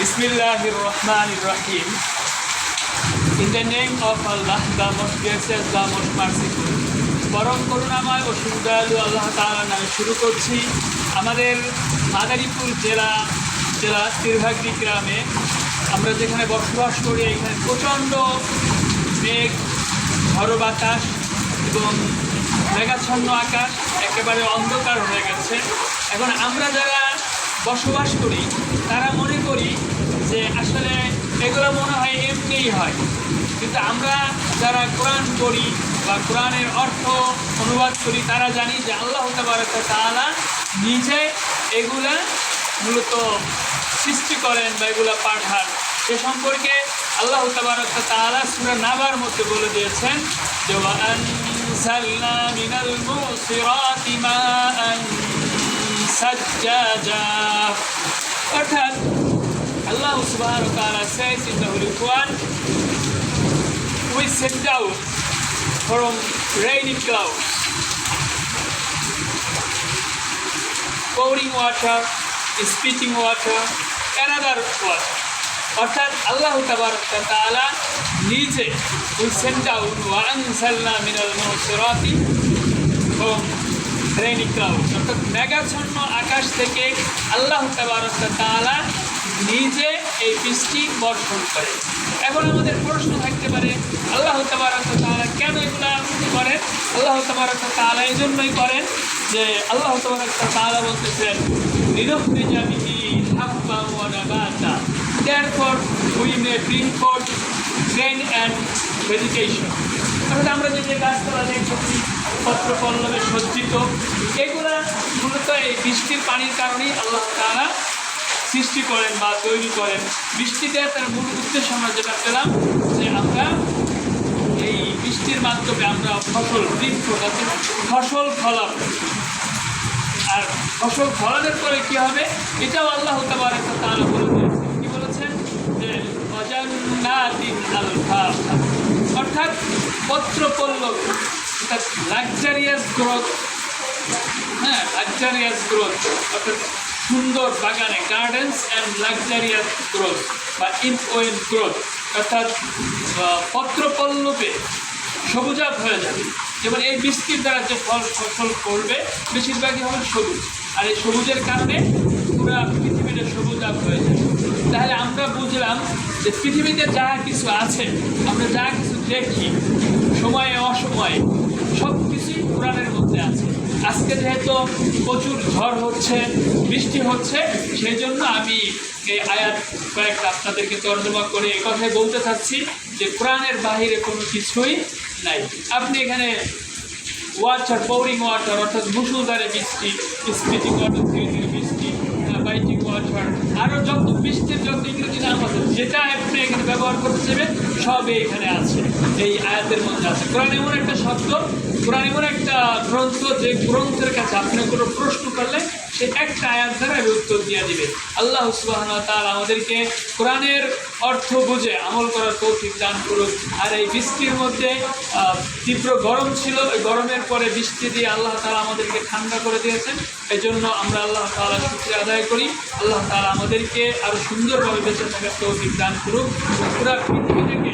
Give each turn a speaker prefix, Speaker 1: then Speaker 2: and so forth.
Speaker 1: Bismillah ar-Rahman ar-Rahim. In the name of Allah, the most gracious, the most merciful. পরম করুণাময় ও সুদয়ালু আল্লাহ তাআলার নামে শুরু করছি আমাদের মাদারীপুর জেলা জেলা তীরভাগ্রি গ্রামে আমরা যেখানে বসবাস করি এখানে প্রচণ্ড মেঘ ঝড়ো বাতাস এবং মেঘাচ্ছন্ন আকাশ একেবারে অন্ধকার হয়ে গেছে এখন আমরা যারা বসবাস করি, তারা মনে করি যে আসলে এগুলো মনে হয় এমনিই হয়। কিন্তু আমরা যারা কোরআন পড়ি বা কোরআনের অর্থ অনুবাদ করি, তারা জানি যে আল্লাহ তালা নিজে এগুলা মূলত সৃষ্টি করেন বা এগুলা পাঠান। সে সম্পর্কে আল্লাহ তালা সুরা নাবার মধ্যে বলে দিয়েছেন যে সাজ্জাজা অর্থাৎ আল্লাহ সুবাহ তারা says in the Holy Quran we sent down from rainy clouds pouring water spitting water another water অর্থাৎ আল্লাহ তালা নিজে উইসেন্ট ডাউন ওয়ান সাল্লা মিনাল মুসরাতি ও clouds অর্থাৎ মেঘাচ্ছন্ন আকাশ থেকে আল্লাহ তাআলা নিজে এই বৃষ্টি বর্ষণ করে। এখন আমাদের প্রশ্ন থাকতে পারে, আল্লাহ তাআলা কেন এগুলা করেন? আল্লাহ তালা এই জন্যই করেন যে আল্লাহ তাআলা বলতেছেন নিরুখরিজা বিহি হাব্বা ওয়া নাবাতা। therefore we may bring forth grain and vegetation অর্থাৎ আমরা যে যে গাছপালা দেখছি পত্র পল্লবে সজ্জিত। এগুলা মূলত এই বৃষ্টির পানির কারণেই আল্লাহ তাআলা সৃষ্টি করেন বা তৈরি করেন। বৃষ্টিতে তার মূল উদ্দেশ্য আমরা যেটা পেলাম, যে আমরা এই বৃষ্টির মাধ্যমে আমরা ফসল বৃক্ষ যাতে ফসল ফলাবো। আর ফসল ফলানোর পরে কি হবে? এটাও আল্লাহ তাবার একটা তারা বলে দিয়েছেন কি বলেছেন? যে অজান্নাতিন আলফাফা অর্থাৎ পত্র পল্লব, অর্থাৎ লাক্সারিয়াস গ্রোথ হ্যাঁ লাক্সারিয়াস গ্রোথ অর্থাৎ সুন্দর বাগানে গার্ডেন্স অ্যান্ড লাক্সারিয়াস গ্রোথ বা ইনওয়েন গ্রোথ অর্থাৎ পত্রপল্লবে সবুজাব হয়ে যাবে। যেমন এই বৃষ্টির দ্বারা যে ফল, ফসল করবে বেশিরভাগই হবে সবুজ। আর এই সবুজের কারণে পুরো পৃথিবীটা সবুজাব হয়ে যাবে তাহলে আমরা বুঝলাম যে পৃথিবীতে যা কিছু আছে, আমরা যা কিছু দেখি, সময়ে, অসময়ে সব কিছুই কোরআনের মধ্যে আছে। আজকে যেহেতু প্রচুর ঝড় হচ্ছে, বৃষ্টি হচ্ছে সেই জন্য আমি এই আয়াত কয়েকটা আপনাদেরকে তর্জমা করে এই কথাই বলতে চাচ্ছি যে কোরআনের বাহিরে কোনো কিছুই নাই। আপনি এখানে ওয়াটার পৌরিং ওয়াটার অর্থাৎ মুসুলধারে বৃষ্টি ধীরে বৃষ্টি আরও যত বৃষ্টির যত ইংরেজি নাম আছে, যেটা আপনি এখানে ব্যবহার করতে চাইবেন, সবই এখানে আছে। এই আয়াতের মধ্যে আছে। কোরআন এমন একটা শব্দ, কোরআন এমন একটা গ্রন্থ যে গ্রন্থের কাছে আপনি কোনো প্রশ্ন করলে সে একটা আয়াত দ্বারা উত্তর দিয়ে দিবে। আল্লাহ সুবাহ তাআলা আমাদেরকে কোরআনের অর্থ বুঝে আমল করার তৌফিক দান করুক। আর এই বৃষ্টির মধ্যে তীব্র গরম ছিল, ওই গরমের পরে বৃষ্টি দিয়ে আল্লাহ তাআলা আমাদেরকে ঠান্ডা করে দিয়েছেন। এই জন্য আমরা আল্লাহ তাআলা শুক্রিয়া আদায় করি। আল্লাহ তাআলা আমাদেরকে আরও সুন্দরভাবে বেঁচে থাকার তৌফিক দান করুক। পুরা পৃথিবী থেকে